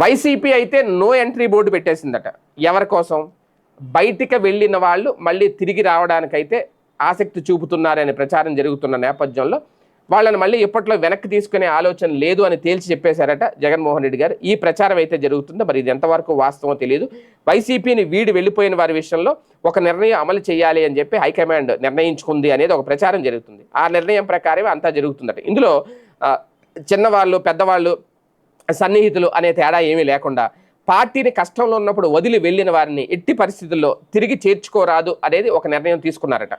YCP అయితే no entry board పెట్టేసిందట. ఎవరి కోసం? బయటికి వెళ్ళిన వాళ్ళు మళ్ళీ తిరిగి రావడానికైతే ఆసక్తి చూపుతున్నారనే ప్రచారం జరుగుతున్న నేపథ్యంలో వాళ్ళని మళ్ళీ ఇప్పట్లో వెనక్కి తీసుకునే ఆలోచన లేదు అని తేల్చి చెప్పేశారట జగన్మోహన్ రెడ్డి గారు. ఈ ప్రచారం అయితే జరుగుతుందో. మరి ఇది ఎంతవరకు వాస్తవం తెలియదు వైసీపీని వీడి వెళ్ళిపోయిన వారి విషయంలో ఒక నిర్ణయం అమలు చేయాలి అని చెప్పి హైకమాండ్ నిర్ణయించుకుంది అనేది ఒక ప్రచారం జరుగుతుంది. ఆ నిర్ణయం ప్రకారమే అంతా జరుగుతుందట. ఇందులో చిన్నవాళ్ళు పెద్దవాళ్ళు సన్నిహితులు అనే తేడా ఏమీ లేకుండా పార్టీని కష్టంలో ఉన్నప్పుడు వదిలి వెళ్ళిన వారిని ఎట్టి పరిస్థితుల్లో తిరిగి చేర్చుకోరాదు అనేది ఒక నిర్ణయం తీసుకున్నారట.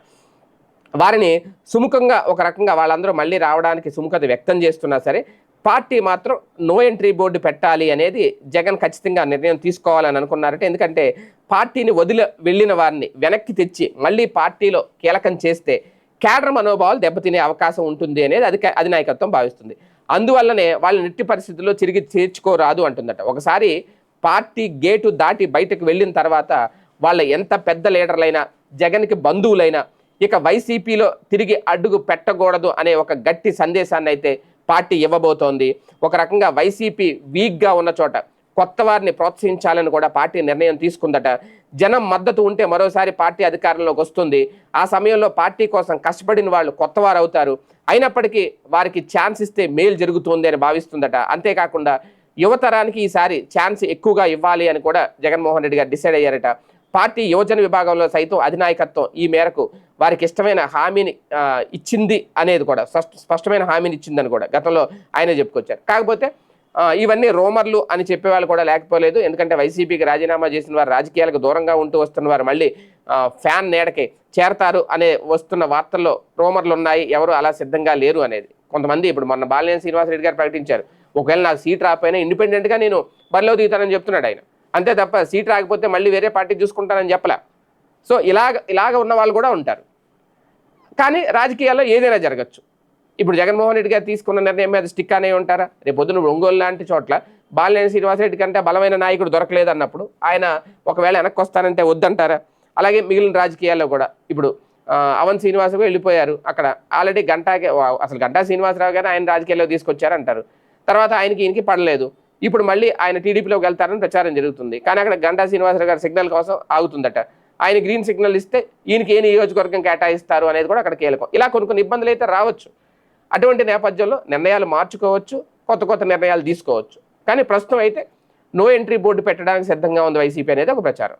వారిని సుముఖంగా ఒక రకంగా వాళ్ళందరూ మళ్ళీ రావడానికి సుముఖత వ్యక్తం చేస్తున్నా సరే పార్టీ మాత్రం నో ఎంట్రీ బోర్డు పెట్టాలి అనేది జగన్ ఖచ్చితంగా నిర్ణయం తీసుకోవాలని అనుకున్నారట. ఎందుకంటే పార్టీని వదిలి వెళ్ళిన వారిని వెనక్కి తెచ్చి మళ్ళీ పార్టీలో కీలకం చేస్తే కేడర్ మనోభావాలు దెబ్బతినే అవకాశం ఉంటుంది అనేది అది అధినాయకత్వం భావిస్తుంది. అందువల్లనే వాళ్ళ నెట్టి పరిస్థితుల్లో తిరిగి చేర్చుకోరాదు అంటుందట. ఒకసారి పార్టీ గేటు దాటి బయటకు వెళ్ళిన తర్వాత వాళ్ళ ఎంత పెద్ద లీడర్లైనా జగన్కి బంధువులైనా ఇక వైసీపీలో తిరిగి అడుగు పెట్టకూడదు అనే ఒక గట్టి సందేశాన్ని అయితే పార్టీ ఇవ్వబోతోంది. ఒక రకంగా వైసీపీ వీక్గా ఉన్న చోట కొత్త వారిని ప్రోత్సహించాలని కూడా పార్టీ నిర్ణయం తీసుకుందట. జనం మద్దతు ఉంటే మరోసారి పార్టీ అధికారంలోకి వస్తుంది. ఆ సమయంలో పార్టీ కోసం కష్టపడిన వాళ్ళు కొత్తవారు అవుతారు అయినప్పటికీ వారికి ఛాన్స్ ఇస్తే మేలు జరుగుతుంది అని భావిస్తుందట. అంతేకాకుండా యువతరానికి ఈసారి ఛాన్స్ ఎక్కువగా ఇవ్వాలి అని కూడా జగన్మోహన్ రెడ్డి గారు డిసైడ్ అయ్యారట. పార్టీ యువజన విభాగంలో సైతం అధినాయకత్వం ఈ మేరకు వారికి ఇష్టమైన హామీని ఇచ్చింది అనేది కూడా స్పష్ట- స్పష్టమైన హామీని ఇచ్చిందని కూడా గతంలో ఆయన చెప్పుకొచ్చారు. కాకపోతే ఇవన్నీ రోమర్లు అని చెప్పే వాళ్ళు కూడా లేకపోలేదు. ఎందుకంటే వైసీపీకి రాజీనామా చేసిన వారు రాజకీయాలకు దూరంగా ఉంటూ వస్తున్న వారు మళ్ళీ ఫ్యాన్ నీడకి చేరతారు అనే వస్తున్న వార్తల్లో రోమర్లు ఉన్నాయి. ఎవరు అలా సిద్ధంగా లేరు అనేది. కొంతమంది ఇప్పుడు మొన్న బాలినేని శ్రీనివాసరెడ్డి గారు ప్రకటించారు. ఒకవేళ నాకు సీట్ రాకపోయినా ఇండిపెండెంట్గా నేను బరిలో దిగుతానని చెప్తున్నాడు ఆయన. అంతే తప్ప సీట్ రాకపోతే మళ్ళీ వేరే పార్టీ చూసుకుంటానని చెప్పలే. సో ఇలాగ ఇలాగ ఉన్న వాళ్ళు కూడా ఉంటారు. కానీ రాజకీయాల్లో ఏదైనా జరగచ్చు. ఇప్పుడు జగన్మోహన్ రెడ్డి గారు తీసుకున్న నిర్ణయం మీద స్టిక్ అనే ఉంటారా? రేపు పొద్దున ఒంగోలు లాంటి చోట్ల బాలినేని శ్రీనివాసరెడ్డి కంటే బలమైన నాయకుడు దొరకలేదు అన్నప్పుడు ఆయన ఒకవేళ వెనక్కి వస్తానంటే వద్దంటారా? అలాగే మిగిలిన రాజకీయాల్లో కూడా ఇప్పుడు అవన్ శ్రీనివాసరావు వెళ్ళిపోయారు. అక్కడ ఆల్రెడీ గంటాకే అసలు గంటా శ్రీనివాసరావు గారు ఆయన రాజకీయాల్లో తీసుకొచ్చారంటారు. తర్వాత ఆయనకి ఈయనకి పడలేదు. ఇప్పుడు మళ్ళీ ఆయన టీడీపీలోకి వెళ్తారని ప్రచారం జరుగుతుంది. కానీ అక్కడ గంటా శ్రీనివాసరావు గారి సిగ్నల్ కోసం ఆగుతుందట. ఆయన గ్రీన్ సిగ్నల్ ఇస్తే ఈయనకి ఏ నియోజకవర్గం కేటాయిస్తారు అనేది కూడా అక్కడ కీలకం. ఇలా కొన్ని కొన్ని ఇబ్బందులు అయితే రావచ్చు. అటువంటి నేపథ్యంలో నిర్ణయాలు మార్చుకోవచ్చు కొత్త కొత్త నిర్ణయాలు తీసుకోవచ్చు. కానీ ప్రస్తుతం అయితే నో ఎంట్రీ బోర్డు పెట్టడానికి సిద్ధంగా ఉంది వైసీపీ అనేది ఒక ప్రచారం.